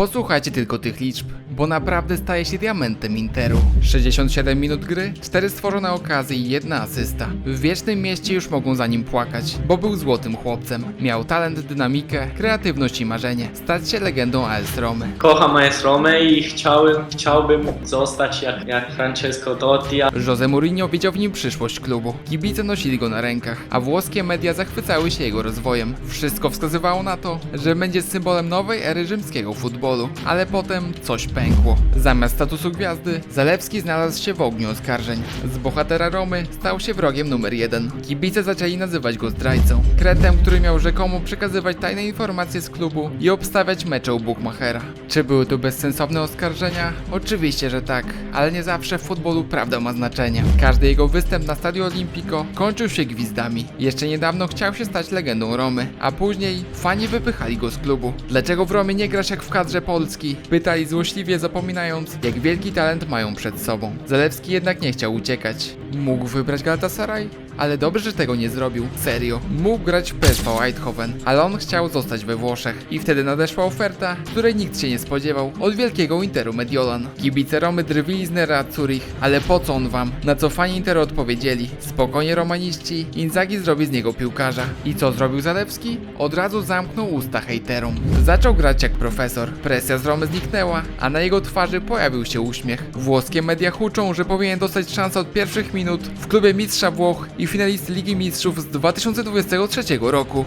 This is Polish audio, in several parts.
Posłuchajcie tylko tych liczb, bo naprawdę staje się diamentem Interu. 67 minut gry, 4 stworzone okazje i jedna asysta. W wiecznym mieście już mogą za nim płakać, bo był złotym chłopcem. Miał talent, dynamikę, kreatywność i marzenie. Stać się legendą AS Romy. Kocham AS Romę i chciałem, chciałbym zostać jak, jak Francesco Totti, Jose Mourinho widział w nim przyszłość klubu. Kibice nosili go na rękach, a włoskie media zachwycały się jego rozwojem. Wszystko wskazywało na to, że będzie symbolem nowej ery rzymskiego futbolu. Ale potem coś pękło. Zamiast statusu gwiazdy, Zalewski znalazł się w ogniu oskarżeń. Z bohatera Romy stał się wrogiem numer jeden. Kibice zaczęli nazywać go zdrajcą. Kretem, który miał rzekomo przekazywać tajne informacje z klubu i obstawiać mecze u Bookmachera. Czy były to bezsensowne oskarżenia? Oczywiście, że tak, ale nie zawsze w futbolu prawda ma znaczenie. Każdy jego występ na Stadio Olimpico kończył się gwizdami. Jeszcze niedawno chciał się stać legendą Romy, a później fani wypychali go z klubu. Dlaczego w Romie nie grasz jak w kadrze Polski? Pytali złośliwie zapominając, jak wielki talent mają przed sobą. Zalewski jednak nie chciał uciekać. Mógł wybrać Galatasaray? Ale dobrze, że tego nie zrobił. Serio. Mógł grać w PSV Eindhoven, ale on chciał zostać we Włoszech. I wtedy nadeszła oferta, której nikt się nie spodziewał, od wielkiego Interu Mediolan. Kibice Romy drwili z Nera Zurich, ale po co on wam? Na co fani Interu odpowiedzieli. Spokojnie romaniści, Inzaghi zrobi z niego piłkarza. I co zrobił Zalewski? Od razu zamknął usta hejterom. Zaczął grać jak profesor. Presja z Romy zniknęła, a na jego twarzy pojawił się uśmiech. Włoskie media huczą, że powinien dostać szansę od pierwszych minut w klubie mistrza Włoch i finalisty Ligi Mistrzów z 2023 roku.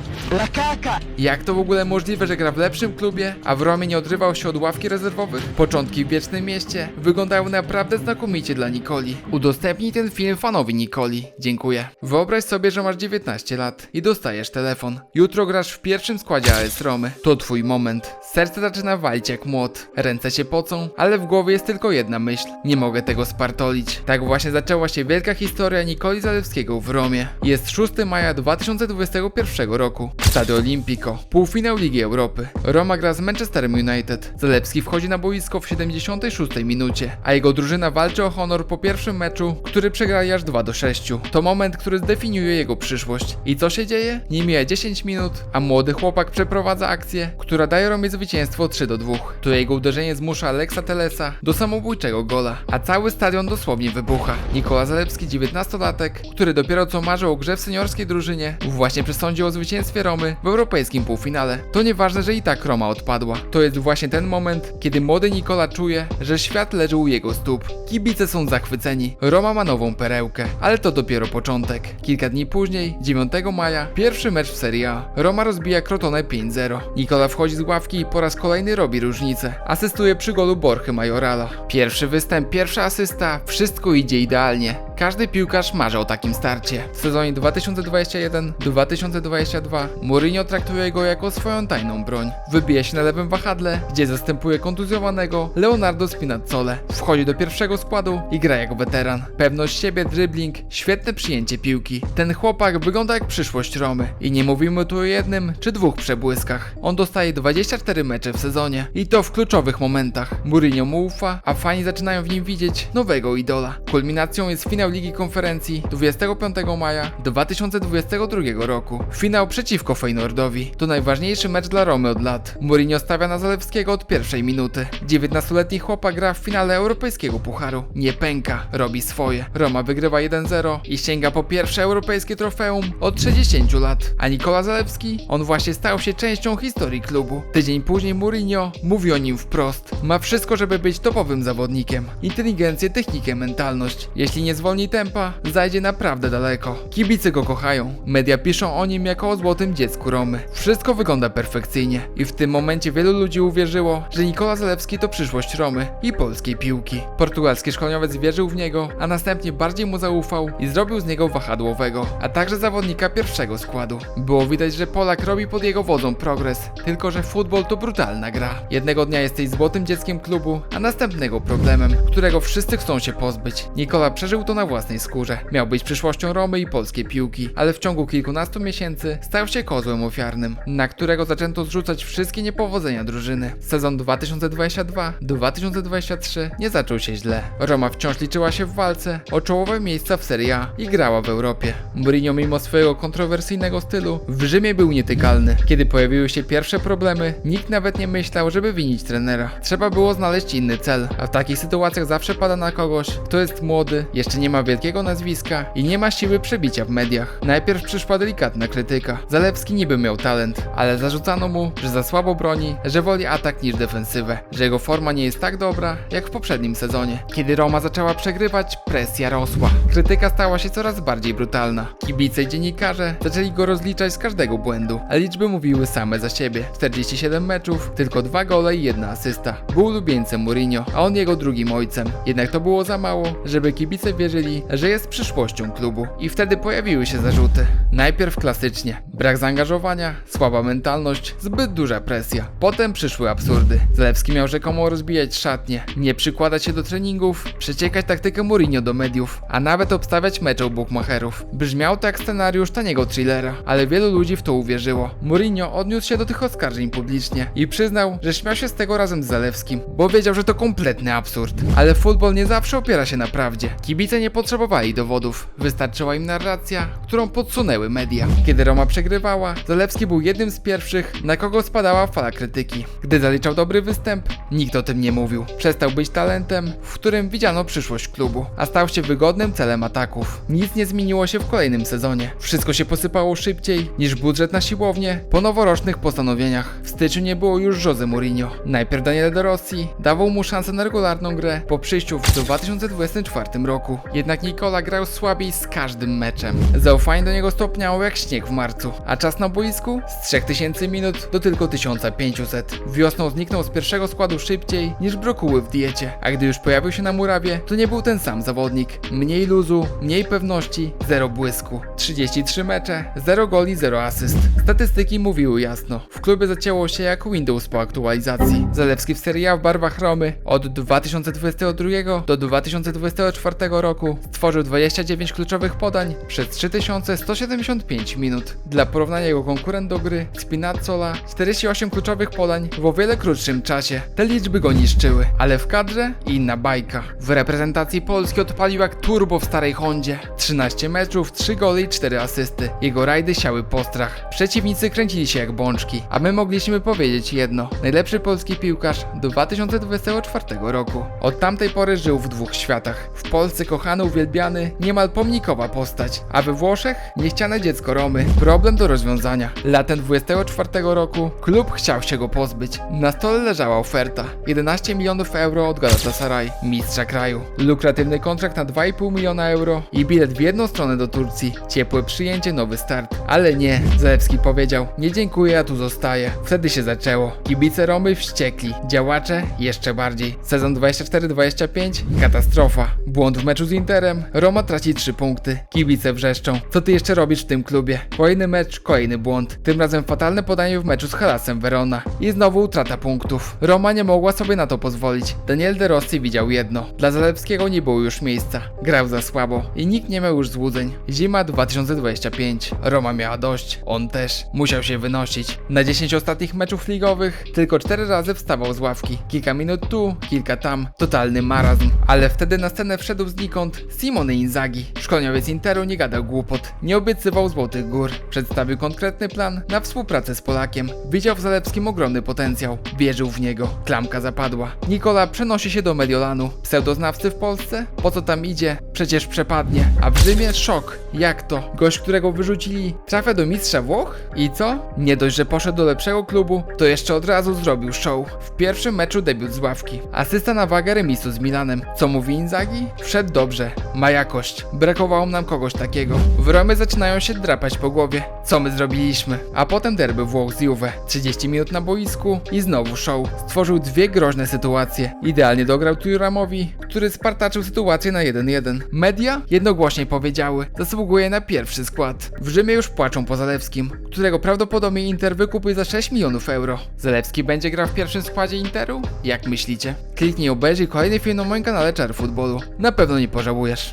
Jak to w ogóle możliwe, że gra w lepszym klubie, a w Romie nie odrywał się od ławki rezerwowych? Początki w Wiecznym Mieście wyglądały naprawdę znakomicie dla Nikoli. Udostępnij ten film fanowi Nikoli. Dziękuję. Wyobraź sobie, że masz 19 lat i dostajesz telefon. Jutro grasz w pierwszym składzie AS Romy. To twój moment. Serce zaczyna walić jak młot. Ręce się pocą, ale w głowie jest tylko jedna myśl. Nie mogę tego spartolić. Tak właśnie zaczęła się wielka historia Nikoli Zalewskiego w Romie. Jest 6 maja 2021 roku. Stadio Olimpico. Półfinał Ligi Europy. Roma gra z Manchesterem United. Zalewski wchodzi na boisko w 76 minucie, a jego drużyna walczy o honor po pierwszym meczu, który przegrali aż 2 do 6. To moment, który zdefiniuje jego przyszłość. I co się dzieje? Nie mija 10 minut, a młody chłopak przeprowadza akcję, która daje Romie zwycięstwo 3 do 2. To jego uderzenie zmusza Alexa Telesa do samobójczego gola, a cały stadion dosłownie wybucha. Nikola Zalewski, 19-latek, który dopiero co marzył o grze w seniorskiej drużynie, właśnie przesądził o zwycięstwie Romy w europejskim półfinale. To nieważne, że i tak Roma odpadła. To jest właśnie ten moment, kiedy młody Nikola czuje, że świat leży u jego stóp. Kibice są zachwyceni. Roma ma nową perełkę, ale to dopiero początek. Kilka dni później, 9 maja, pierwszy mecz w Serie A. Roma rozbija Crotone 5-0. Nikola wchodzi z ławki i po raz kolejny robi różnicę. Asystuje przy golu Borchy Majorala. Pierwszy występ, pierwsza asysta, wszystko idzie idealnie. Każdy piłkarz marzy o takim starcie. W sezonie 2021-2022 Mourinho traktuje go jako swoją tajną broń. Wybija się na lewym wahadle, gdzie zastępuje kontuzjowanego Leonardo Spinazzole. Wchodzi do pierwszego składu i gra jak weteran. Pewność siebie, dribbling, świetne przyjęcie piłki. Ten chłopak wygląda jak przyszłość Romy. I nie mówimy tu o jednym czy dwóch przebłyskach. On dostaje 24 mecze w sezonie i to w kluczowych momentach. Mourinho mu ufa, a fani zaczynają w nim widzieć nowego idola. Kulminacją jest finał Ligi Konferencji 25 maja 2022 roku. Finał przeciwko Feynordowi. To najważniejszy mecz dla Romy od lat. Mourinho stawia na Zalewskiego od pierwszej minuty. 19-letni chłopak gra w finale europejskiego pucharu. Nie pęka, robi swoje. Roma wygrywa 1-0 i sięga po pierwsze europejskie trofeum od 60 lat. A Nikola Zalewski? On właśnie stał się częścią historii klubu. Tydzień później Mourinho mówi o nim wprost. Ma wszystko, żeby być topowym zawodnikiem. Inteligencję, technikę, mentalność. Jeśli nie zwolni tempa, zajdzie naprawdę daleko. Kibice go kochają. Media piszą o nim jako o złotym dziecku Romy. Wszystko wygląda perfekcyjnie i w tym momencie wielu ludzi uwierzyło, że Nikola Zalewski to przyszłość Romy i polskiej piłki. Portugalski szkoleniowiec wierzył w niego, a następnie bardziej mu zaufał i zrobił z niego wahadłowego, a także zawodnika pierwszego składu. Było widać, że Polak robi pod jego wodą progres, tylko że futbol to brutalna gra. Jednego dnia jesteś złotym dzieckiem klubu, a następnego problemem, którego wszyscy chcą się pozbyć. Nikola przeżył to na na własnej skórze. Miał być przyszłością Romy i polskiej piłki, ale w ciągu kilkunastu miesięcy stał się kozłem ofiarnym, na którego zaczęto zrzucać wszystkie niepowodzenia drużyny. Sezon 2022-2023 nie zaczął się źle. Roma wciąż liczyła się w walce o czołowe miejsca w Serie A i grała w Europie. Mourinho mimo swojego kontrowersyjnego stylu w Rzymie był nietykalny. Kiedy pojawiły się pierwsze problemy, nikt nawet nie myślał, żeby winić trenera. Trzeba było znaleźć inny cel, a w takich sytuacjach zawsze pada na kogoś, kto jest młody, jeszcze nie ma wielkiego nazwiska i nie ma siły przebicia w mediach. Najpierw przyszła delikatna krytyka. Zalewski niby miał talent, ale zarzucano mu, że za słabo broni, że woli atak niż defensywę, że jego forma nie jest tak dobra jak w poprzednim sezonie. Kiedy Roma zaczęła przegrywać, presja rosła. Krytyka stała się coraz bardziej brutalna. Kibice i dziennikarze zaczęli go rozliczać z każdego błędu, a liczby mówiły same za siebie. 47 meczów, tylko dwa gole i jedna asysta. Był ulubieńcem Mourinho, a on jego drugim ojcem. Jednak to było za mało, żeby kibice wierzyli, że jest przyszłością klubu. I wtedy pojawiły się zarzuty. Najpierw klasycznie. Brak zaangażowania, słaba mentalność, zbyt duża presja. Potem przyszły absurdy. Zalewski miał rzekomo rozbijać szatnie, nie przykładać się do treningów, przeciekać taktykę Mourinho do mediów, a nawet obstawiać mecze u bookmacherów. Brzmiał to jak scenariusz taniego thrillera, ale wielu ludzi w to uwierzyło. Mourinho odniósł się do tych oskarżeń publicznie i przyznał, że śmiał się z tego razem z Zalewskim, bo wiedział, że to kompletny absurd. Ale futbol nie zawsze opiera się na prawdzie. Kibice nie potrzebowali dowodów, wystarczyła im narracja, którą podsunęły media. Kiedy Roma przegrywała, Zalewski był jednym z pierwszych, na kogo spadała fala krytyki. Gdy zaliczał dobry występ, nikt o tym nie mówił. Przestał być talentem, w którym widziano przyszłość klubu, a stał się wygodnym celem ataków. Nic nie zmieniło się w kolejnym sezonie. Wszystko się posypało szybciej niż budżet na siłownię po noworocznych postanowieniach. W styczniu nie było już Jose Mourinho. Najpierw Daniele De Rossi dawał mu szansę na regularną grę po przyjściu w 2024 roku. Jednak Nikola grał słabiej z każdym meczem. Zaufanie do niego stopniało jak śnieg w marcu, a czas na boisku z 3000 minut do tylko 1500. Wiosną zniknął z pierwszego składu szybciej niż brokuły w diecie, a gdy już pojawił się na murawie, to nie był ten sam zawodnik. Mniej luzu, mniej pewności, zero błysku. 33 mecze, 0 goli, 0 asyst. Statystyki mówiły jasno. W klubie zacięło się jak Windows po aktualizacji. Zalewski w Serie A w barwach Romy od 2022 do 2024 roku stworzył 29 kluczowych podań przez 3175 minut. Dla porównania jego konkurent do gry, Spinazzola, 48 kluczowych podań w o wiele krótszym czasie. Te liczby go niszczyły, ale w kadrze inna bajka. W reprezentacji Polski odpalił jak turbo w starej Hondzie. 13 meczów, 3 gole i 4 asysty. Jego rajdy siały postrach. Przeciwnicy kręcili się jak bączki, a my mogliśmy powiedzieć jedno. Najlepszy polski piłkarz do 2024 roku. Od tamtej pory żył w dwóch światach. W Polsce kochany, uwielbiany, niemal pomnikowa postać, a we Włoszech niechciane dziecko Romy. Problem do rozwiązania. Latem 24 roku klub chciał się go pozbyć. Na stole leżała oferta. 11 milionów euro od Galatasaray, mistrza kraju. Lukratywny kontrakt na 2,5 miliona euro i bilet w jedną stronę do Turcji. Ciepłe przyjęcie, nowy start. Ale nie, Zalewski powiedział, nie dziękuję, ja tu zostaję. Wtedy się zaczęło. Kibice Romy wściekli, działacze jeszcze bardziej. Sezon 24-25, katastrofa. Błąd w meczu z Interem, Roma traci 3 punkty. Kibice wrzeszczą, co ty jeszcze robisz w tym klubie? Kolejny mecz, kolejny błąd. Tym razem fatalne podanie w meczu z Helasem Verona. I znowu utrata punktów. Roma nie mogła sobie na to pozwolić. Daniel De Rossi widział jedno. Dla Zalewskiego nie było już miejsca. Grał za słabo i nikt nie miał już złudzeń. Zima 2025. Roma miała dość. On też. Musiał się wynosić. Na 10 ostatnich meczów ligowych tylko 4 razy wstawał z ławki. Kilka minut tu, kilka tam. Totalny marazm. Ale wtedy na scenę wszedł znikąd Simone Inzaghi. Szkoleniowiec Interu nie gadał głupot. Nie obiecywał złotych gór. Przedstawił konkretny plan na współpracę z Polakiem. Widział w Zalewskim ogromny potencjał. Wierzył w niego. Klamka zapadła. Nikola przenosi się do Mediolanu. Pseudoznawcy w Polsce? Po co tam idzie? Przecież przepadnie. A w Rzymie szok. Jak to? Gość, którego wyrzucili, trafia do mistrza Włoch? I co? Nie dość, że poszedł do lepszego klubu, to jeszcze od razu zrobił show. W pierwszym meczu debiut z ławki. Asysta na wagę remisu z Milanem. Co mówi Inzaghi? Wszedł dobrze. Ma jakość. Brakowało nam kogoś takiego. W zaczynają się drapać po głowie. Co my zrobiliśmy? A potem derby Włoch z Juve. 30 minut na boisku i znowu show. Stworzył dwie groźne sytuacje. Idealnie dograł Turamowi, który spartaczył sytuację na 1-1. Media jednogłośnie powiedziały, zasługuje na pierwszy skład. W Rzymie już płaczą po Zalewskim, którego prawdopodobnie Inter wykupuje za 6 milionów euro. Zalewski będzie grał w pierwszym składzie Interu? Jak myślicie? Kliknij obejrzyj kolejny film na moim kanale Czar Futbolu. Na pewno nie pożałujesz.